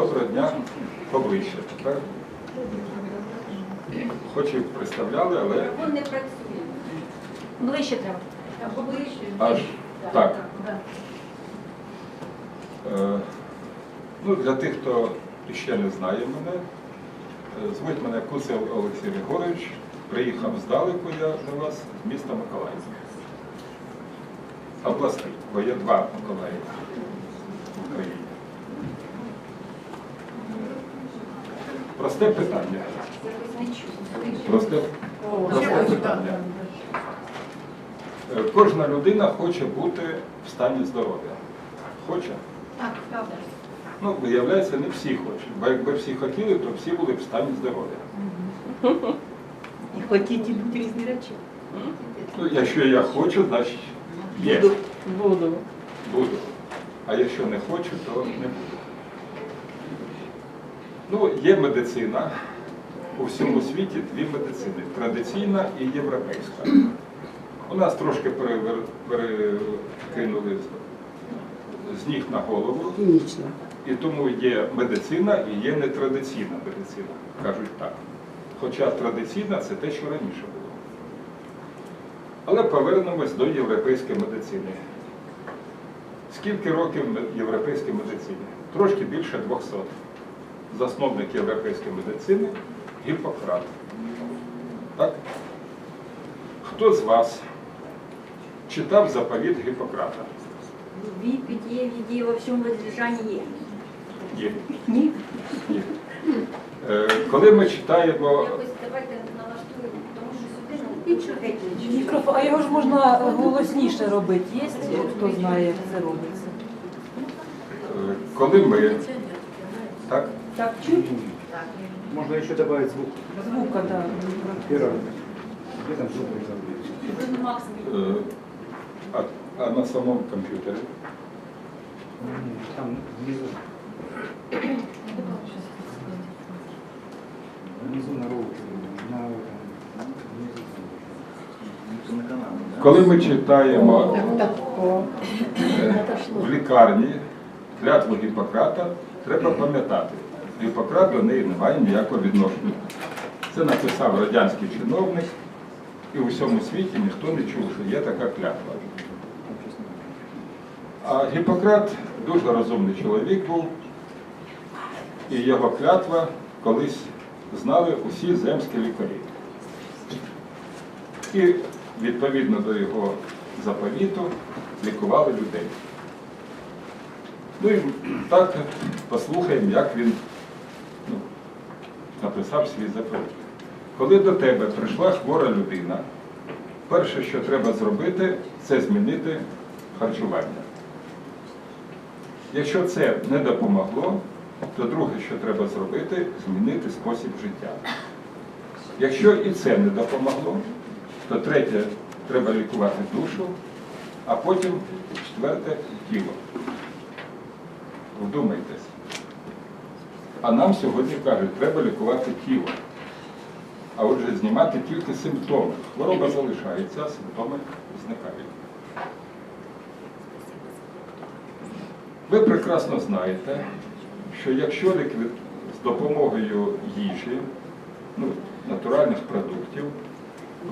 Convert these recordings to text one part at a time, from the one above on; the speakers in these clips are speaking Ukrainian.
Доброго дня поближче. Тепер хоч і представляли, але Він не працює. Ближче треба. Або ближче. аж так. Е, Ну, для тих, хто ще не знає мене, е, звуть мене Куцел Олексій Григорович. Приїхав здалеку я до вас з міста Миколаїв. Обласний, бо є два Миколаїв в Україні. Просте питання. Просте, просте питання. Е, Кожна людина хоче бути в стані здоров'я. Хоче? Так, правда. Ну, виявляється, не всі хочуть. Бо якби всі хотіли, то всі були в стані здоров'я. І хотіть і будуть різні речі. Ну, якщо я хочу, значить є. Буду. Буду. Буду. А якщо не хочу, то не буду. Ну, є медицина. У всьому світі дві медицини традиційна і європейська. У нас трошки перекинули з- ніг на голову. І тому є медицина і є нетрадиційна медицина, кажуть так. Хоча традиційна це те, що раніше було. Але повернемось до європейської медицини. Скільки років європейській медицині? Трошки більше 200. Засновник європейської медицини Гіппократ. Так? Хто з вас читав заповіт Гіппократа? Любви, питье, веди, во всем воздержании. Є. Ні. Є. Е, Коли ми читаємо Якось давайте налаштуємо, тому що сюди не геть. Мікрофон, а його ж можна голосніше робити. Є хто знає, як це робиться? Е, Коли ми так, Так, чуть Можно еще добавить звук. звука, да. Первое. Где там звук е, а, а на самому комп'ютері Там внизу. Внизу на этом. Коли ми читаємо е, в лікарні клятву Гіппократа, треба пам'ятати, Гіппократ до неї не має ніякого відношення. Це написав радянський чиновник, і у всьому світі ніхто не чув, що є така клятва. А Гіппократ дуже розумний чоловік був, і його клятва колись знали усі земські лікарі. І відповідно до його заповіту лікували людей. Ну і так послухаємо, як він ну, написав свій заповіт. Коли до тебе прийшла хвора людина, перше, що треба зробити, це змінити харчування. Якщо це не допомогло, то друге, що треба зробити, змінити спосіб життя. Якщо і це не допомогло, то третє треба лікувати душу, а потім четверте тіло. Вдумайтесь. А нам сьогодні кажуть, треба лікувати тіло. А отже, знімати тільки симптоми. Хвороба залишається, а симптоми зникають. Ви прекрасно знаєте, що якщо ліквід... з допомогою їжі, ну, натуральних продуктів,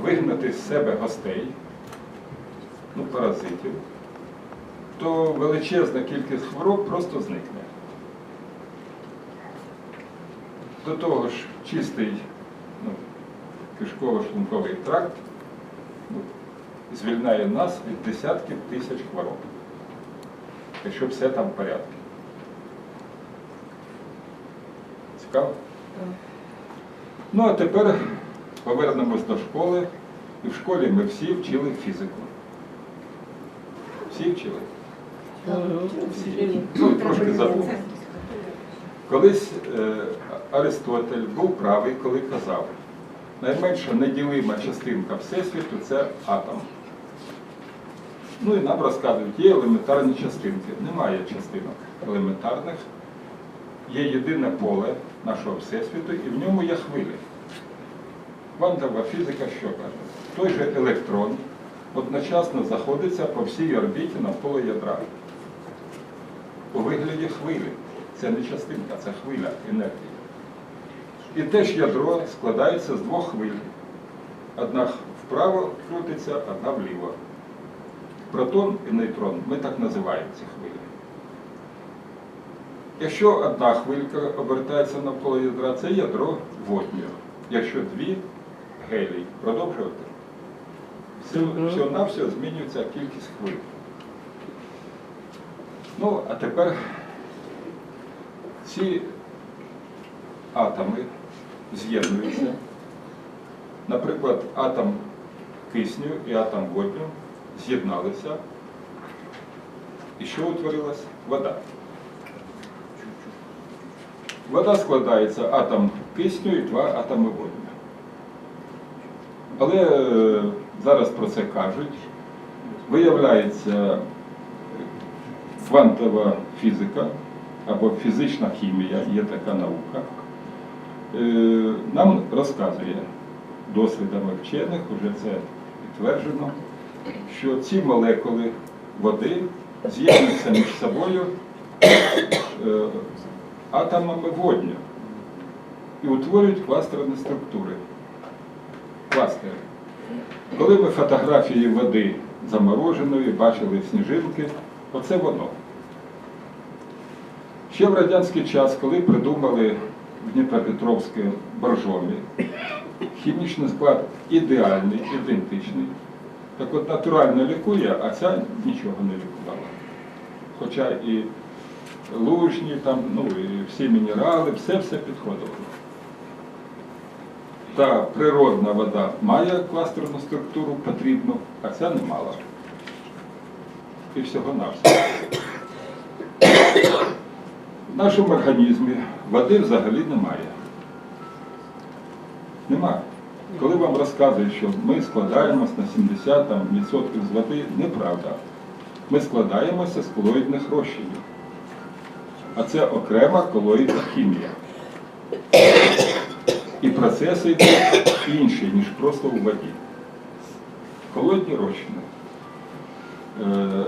вигнати з себе гостей, ну, паразитів, то величезна кількість хвороб просто зникне. До того ж, чистий ну, кишково-шлунковий тракт ну, звільняє нас від десятків тисяч хвороб, якщо все там в порядку. Цікаво? Ну, а тепер повернемось до школи. І в школі ми всі вчили фізику. Всі вчили? Всі. Ну, трошки забули. Колись е, Аристотель був правий, коли казав, найменша неділима частинка Всесвіту це атом. Ну і нам розказують, є елементарні частинки. Немає частинок елементарних. Є єдине поле нашого Всесвіту, і в ньому є хвилі. Квантова фізика що каже? Той же електрон одночасно знаходиться по всій орбіті навколо ядра у вигляді хвилі. Це не частинка, це хвиля енергії. І теж ядро складається з двох хвиль. Одна вправо крутиться, одна вліво. Протон і нейтрон, ми так називаємо ці хвилі. Якщо одна хвилька обертається навколо ядра, це ядро воднє. Якщо дві гелій. Продовжувати. Все на все змінюється кількість хвиль. Ну, а тепер ці атоми з'єднуються. Наприклад, атом кисню і атом водню з'єдналися. І що утворилась? Вода. Вода складається атом кисню і два атоми водню. Але е, зараз про це кажуть. Виявляється, квантова фізика або фізична хімія, є така наука, е, нам розказує досвідами вчених, вже це підтверджено, що ці молекули води з'єднуються між собою е, атомами водню і утворюють кластерні структури. Кластери. Коли ми фотографії води замороженої бачили сніжинки, оце воно. Ще в радянський час, коли придумали в Дніпропетровській боржомі, хімічний склад ідеальний, ідентичний. Так от натурально лікує, а ця нічого не лікувала. Хоча і лужні, там, ну, і всі мінерали, все-все підходило. Та природна вода має кластерну структуру потрібну, а ця не мала. І всього навсього. В нашому організмі води взагалі немає. Немає. Коли вам розказують, що ми складаємось на 70 там, відсотків з води, неправда. Ми складаємося з колоїдних розчинів. А це окрема колоїдна хімія. І процеси йдуть інші, ніж просто у воді. Колоїдні розчини. Е,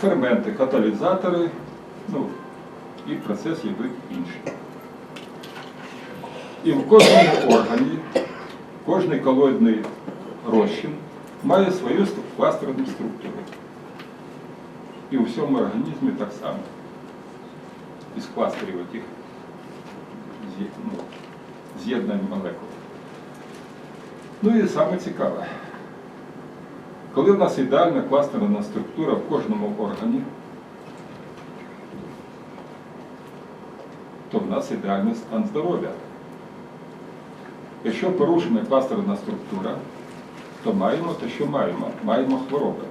Ферменти, каталізатори, ну, і процеси йдуть інші. І в кожному органі, кожний колоїдний розчин має свою кластерну структуру. І у всьому організмі так само. Із кластерів отих ну, з'єднань молекул. Ну і саме цікаве. Коли в нас ідеальна кластерна структура в кожному органі, то в нас ідеальний стан здоров'я. Якщо порушена кластерна структура, то маємо те, що маємо. Маємо хвороби.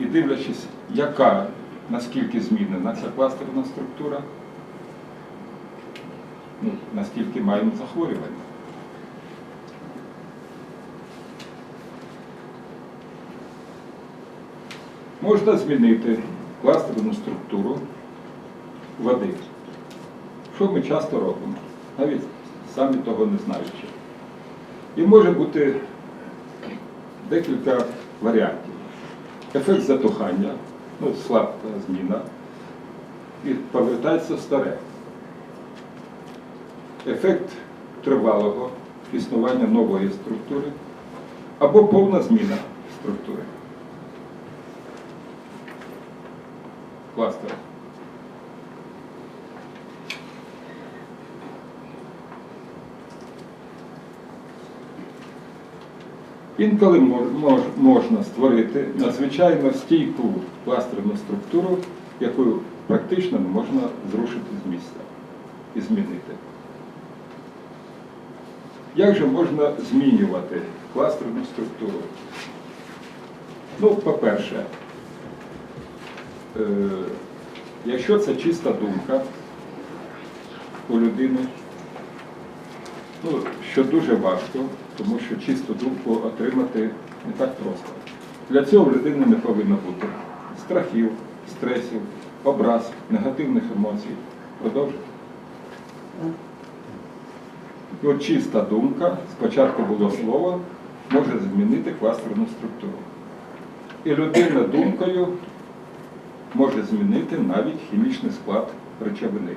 І дивлячись, яка, наскільки змінена ця кластерна структура, ну, наскільки маємо захворювання. Можна змінити кластерну структуру води. Що ми часто робимо, навіть самі того не знаючи. І може бути декілька варіантів. Ефект затухання, ну, слабка зміна, і повертається старе. Ефект тривалого існування нової структури або повна зміна структури. Кластер. Інколи мож- мож- можна створити надзвичайно стійку кластерну структуру, яку практично не можна зрушити з місця і змінити. Як же можна змінювати кластерну структуру? Ну, по-перше, е, якщо це чиста думка у людини, ну, що дуже важко, тому що чисту думку отримати не так просто. Для цього в людини не повинно бути страхів, стресів, образ, негативних емоцій. Продовжуйте. От чиста думка, спочатку було слово, може змінити кластерну структуру. І людина думкою може змінити навіть хімічний склад речовини,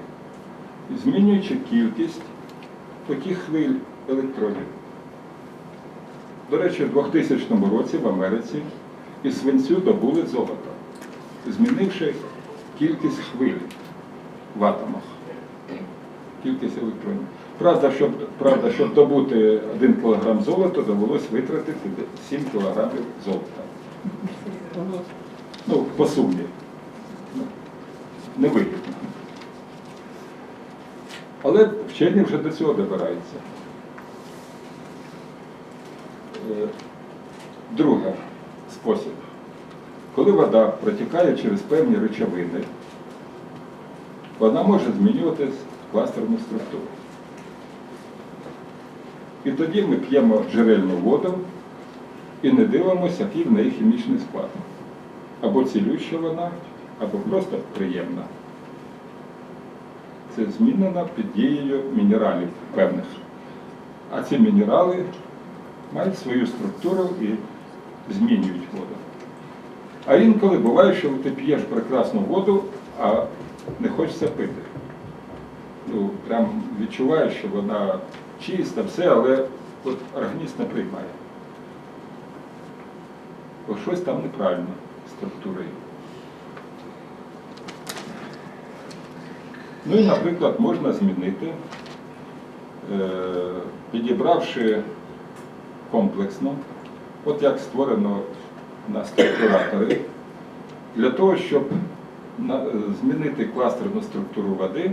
змінюючи кількість таких хвиль електронів. До речі, в 2000 році в Америці із свинцю добули золото, змінивши кількість хвиль в атомах, кількість електронів. Правда, щоб, правда, щоб добути 1 кг золота, довелось витратити 7 кг золота. Ну, по сумі. Ну, Невигідно. Але вчені вже до цього добираються. Е, Друге спосіб. Коли вода протікає через певні речовини, вона може змінювати кластерну структуру. І тоді ми п'ємо джерельну воду і не дивимося, який в неї хімічний склад. Або цілюща вона, або просто приємна. Це змінена під дією мінералів певних. А ці мінерали мають свою структуру і змінюють воду. А інколи буває, що ти п'єш прекрасну воду, а не хочеться пити. Ну, прям відчуваєш, що вона чиста, все, але от організм не приймає. Бо щось там неправильно з структурою. Ну і, наприклад, можна змінити, е, підібравши комплексно, от як створено на структураторі, для того, щоб змінити кластерну структуру води,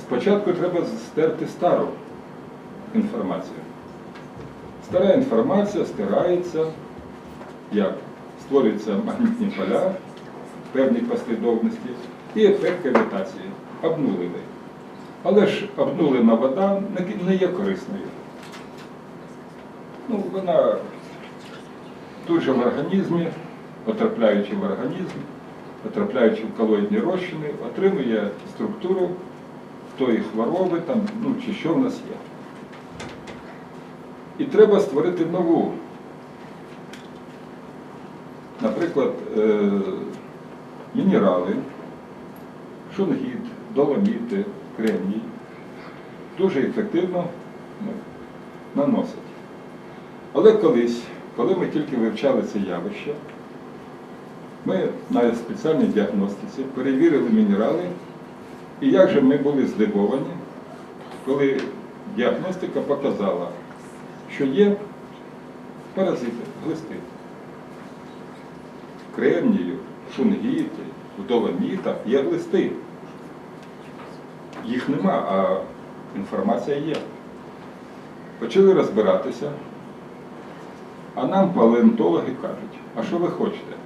спочатку треба стерти стару інформацію. Стара інформація стирається, як створюються магнітні поля в певній послідовності і ефект кавітації обнулений. Але ж обнулена вода не є корисною. Ну, вона тут же в організмі, потрапляючи в організм, потрапляючи в колоїдні розчини, отримує структуру тої хвороби, там, ну, чи що в нас є. І треба створити нову. Наприклад, е, мінерали, шунгіт, доломіти, кремній дуже ефективно ну, наносять. Але колись, коли ми тільки вивчали це явище, ми на спеціальній діагностиці перевірили мінерали, і як же ми були здивовані, коли діагностика показала, що є паразити, глисти. Кремнію, шунгіті, в є глисти. Їх нема, а інформація є. Почали розбиратися, а нам палеонтологи кажуть, а що ви хочете?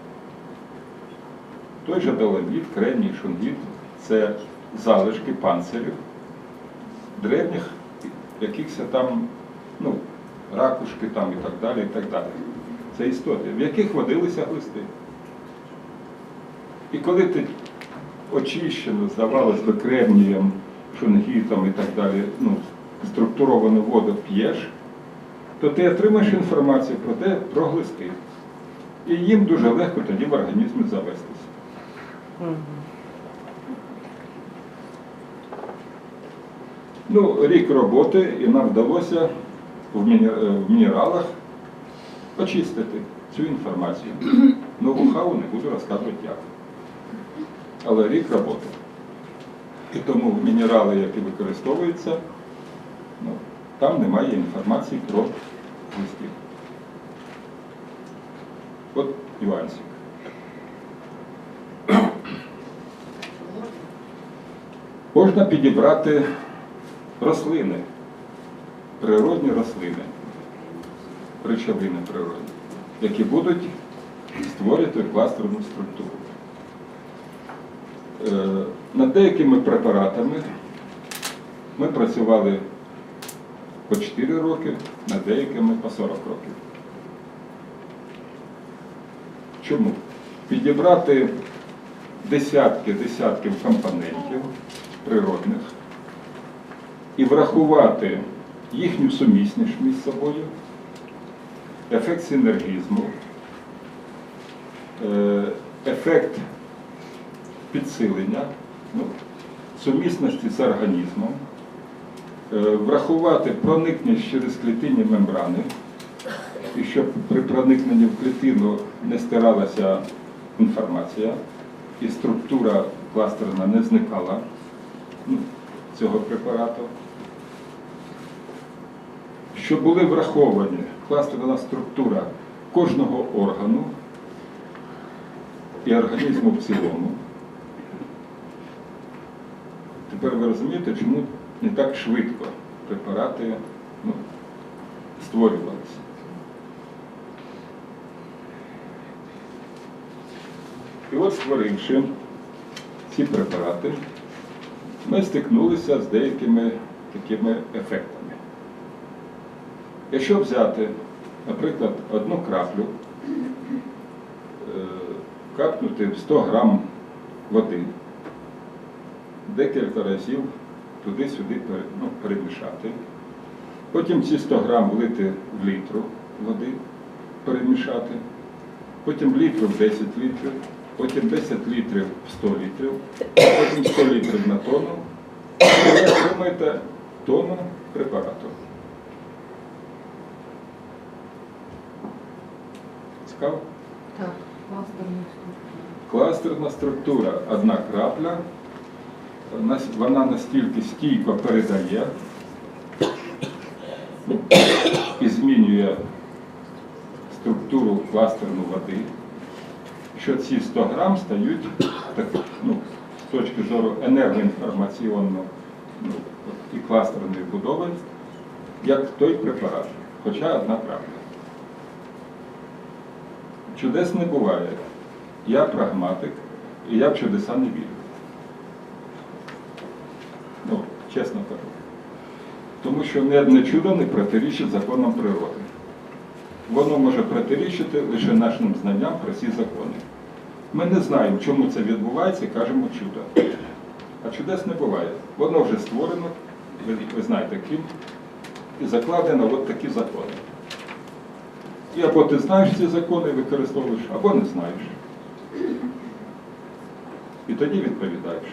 Той же доломіт, кремній, шунгіт це залишки панцирів, древніх якихось там, ну, ракушки там і так далі, і так далі. Це істоти, в яких водилися глисти. І коли ти очищено, здавалось би, кремнієм, шунгітом і так далі, ну, структуровану воду п'єш, то ти отримаєш інформацію про те, про глисти. І їм дуже легко тоді в організмі завестися. Ну, рік роботи, і нам вдалося в мінералах очистити цю інформацію. Нову хаву не буду розказувати як. Але рік роботи. І тому мінерали, які використовуються, ну, там немає інформації про листів. От нюансик. Можна підібрати рослини, природні рослини, речовини природні, які будуть створювати кластерну структуру. Е, Над деякими препаратами ми працювали по 4 роки, над деякими по 40 років. Чому? Підібрати десятки десятків компонентів природних і врахувати їхню сумісність між собою, ефект синергізму, е, ефект підсилення ну, сумісності з організмом, врахувати проникнення через клітинні мембрани, і щоб при проникненні в клітину не стиралася інформація і структура кластерна не зникала ну, цього препарату. Щоб були враховані кластерна структура кожного органу і організму в цілому. Тепер ви розумієте, чому не так швидко препарати ну, створювалися. І от створивши ці препарати, ми стикнулися з деякими такими ефектами. Якщо взяти, наприклад, одну краплю, е, капнути в 100 грам води, декілька разів туди-сюди ну, перемішати, потім ці 100 грам влити в літру води, перемішати, потім літру в 10 літрів, потім 10 літрів в 100 літрів, потім 100 літрів на тонну, і ви отримаєте тонну препарату. Цікаво? Так, кластерний структура. Кластерна структура одна крапля, вона настільки стійко передає і змінює структуру кластерну води, що ці 100 грам стають так, ну, з точки зору енергоінформаційного ну, і кластерної будови, як той препарат, хоча одна крапля. Чудес не буває. Я прагматик, і я в чудеса не вірю. Ну, чесно кажу. Тому що ні одне чудо не протирічить законам природи. Воно може протирічити лише нашим знанням про ці закони. Ми не знаємо, чому це відбувається, і кажемо чудо. А чудес не буває. Воно вже створено, ви, ви знаєте ким, і закладено от такі закони. І або ти знаєш ці закони і використовуєш, або не знаєш. І тоді відповідаєш.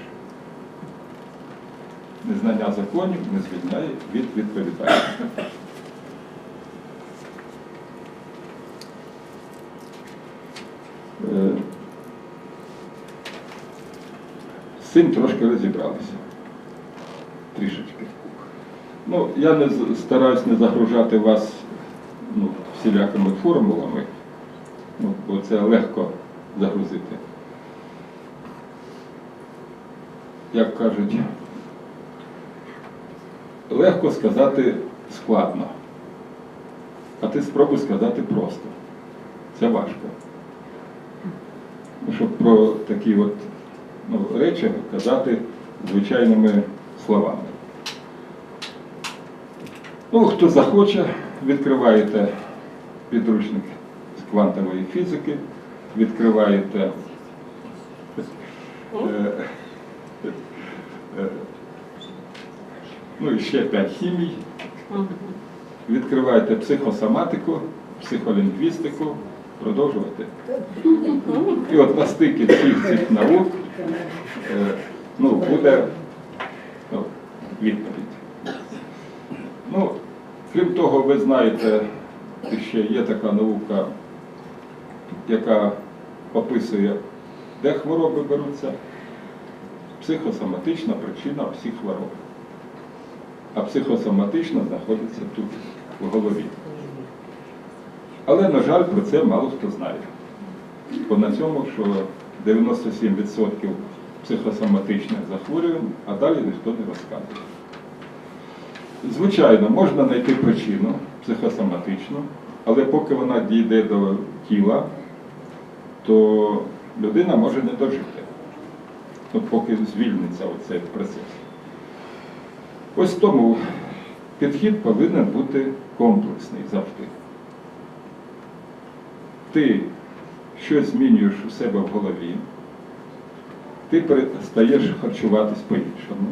Незнання законів не звільняє від відповідальності. Е, З цим трошки розібралися. Трішечки. Ну, я не стараюсь не загружати вас ну, всілякими формулами, ну, бо це легко загрузити. Як кажуть, легко сказати складно, а ти спробуй сказати просто. Це важко. Ну, Щоб про такі от ну, речі казати звичайними словами. Ну, хто захоче, відкриваєте підручник з квантової фізики, відкриваєте е, е, ну і ще п'ять хімій, відкриваєте психосоматику, психолінгвістику, продовжуєте. І от на стикі всіх цих наук е, ну, буде ну, відповідь. Ну, крім того, ви знаєте, ще є така наука, яка описує, де хвороби беруться. Психосоматична причина всіх хвороб. А психосоматична знаходиться тут, в голові. Але, на жаль, про це мало хто знає. Бо на цьому, що 97% психосоматичних захворювань, а далі ніхто не розказує. Звичайно, можна знайти причину психосоматичну, але поки вона дійде до тіла, то людина може не дожити. Ну, поки звільниться оцей процес. Ось тому підхід повинен бути комплексний завжди. Ти щось змінюєш у себе в голові, ти перестаєш харчуватись по-іншому,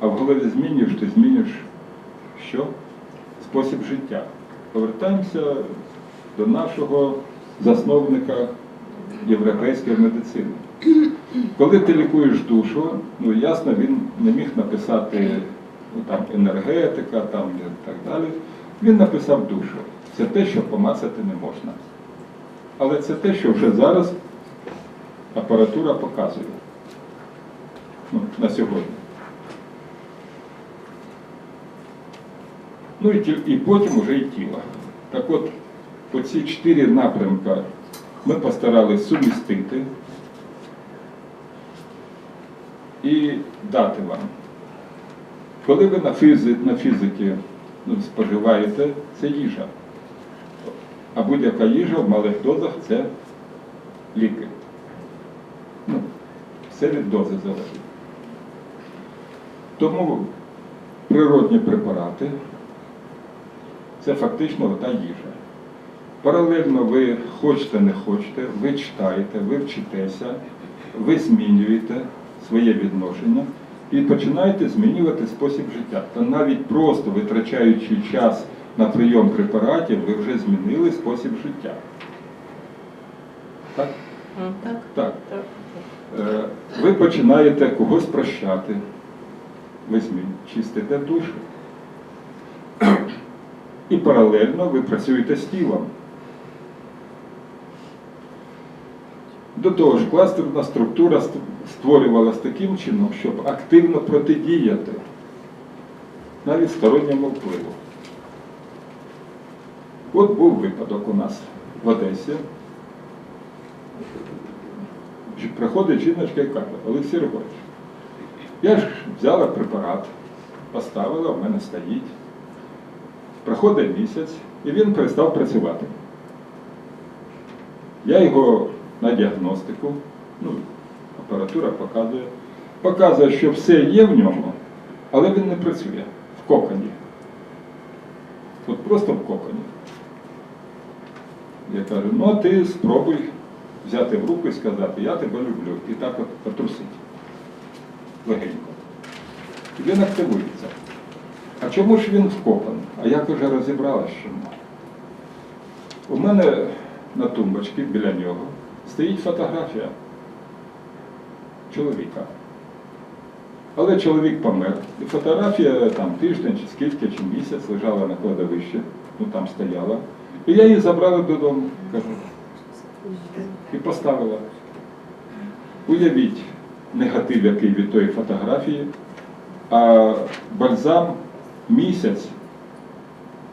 а в голові змінюєш, ти змінюєш що? Спосіб життя. Повертаємося до нашого засновника європейської медицини. Коли ти лікуєш душу, ну ясно, він не міг написати ну, там, енергетика там, і так далі. Він написав душу. Це те, що помацати не можна. Але це те, що вже зараз апаратура показує ну, на сьогодні. Ну і, і потім вже і тіло. Так от, оці чотири напрямки ми постаралися сумістити і дати вам. Коли ви на, фізи, на фізиці ну, споживаєте, це їжа. А будь-яка їжа в малих дозах це ліки. Ну, все від дози залежить. Тому природні препарати це фактично та їжа. Паралельно ви хочете, не хочете, ви читаєте, ви вчитеся, ви змінюєте своє відношення і починаєте змінювати спосіб життя. Та навіть просто витрачаючи час на прийом препаратів, ви вже змінили спосіб життя. Так? Так. Так. Е, Ви починаєте когось прощати. Ви змін чистите душу. І паралельно ви працюєте з тілом. До того ж, кластерна структура ст- створювалася таким чином, щоб активно протидіяти навіть сторонньому впливу. От був випадок у нас в Одесі. Приходить жіночка і каже, Олексій Григорович, я ж взяла препарат, поставила, в мене стоїть. Проходить місяць, і він перестав працювати. Я його на діагностику, ну, апаратура показує, показує, що все є в ньому, але він не працює в коконі. От просто в коконі. Я кажу, ну а ти спробуй взяти в руку і сказати, я тебе люблю. І так от потрусить легенько. І він активується. А чому ж він вкопаний? А як вже розібралась чому? У мене на тумбочці біля нього стоїть фотографія чоловіка. Але чоловік помер. І фотографія там тиждень чи скільки, чи місяць лежала на кладовищі, ну там стояла. І я її забрала додому, кажу, і поставила. Уявіть негатив, який від тої фотографії, а бальзам місяць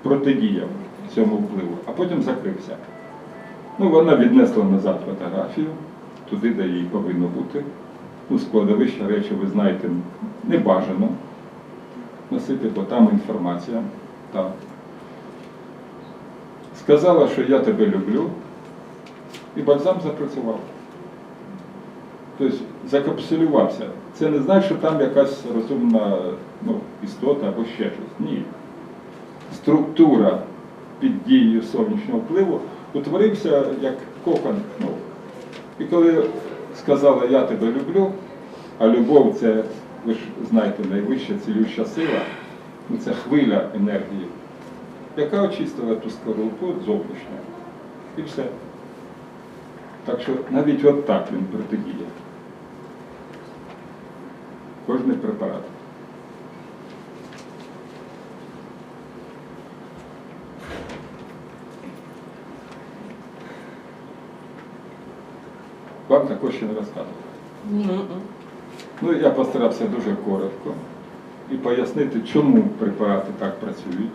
протидіяв цьому впливу, а потім закрився. Ну, вона віднесла назад фотографію, туди, де їй повинно бути. Ну, складовище речі, ви знаєте, не бажано носити, бо там інформація. Та. Сказала, що я тебе люблю, і бальзам запрацював. Тобто закапсулювався. Це не значить, що там якась розумна ну, істота або ще щось. Ні. Структура під дією сонячного впливу утворився як кокон. Ну, і коли сказала я тебе люблю, а любов це, ви ж знаєте, найвища цілюща сила, ну, це хвиля енергії, яка очистила ту скорлупу зовнішню. І все. Так що навіть от так він протидіє. Кожний препарат. Вам також ще не розказували. Ну, я постарався дуже коротко і пояснити, чому препарати так працюють,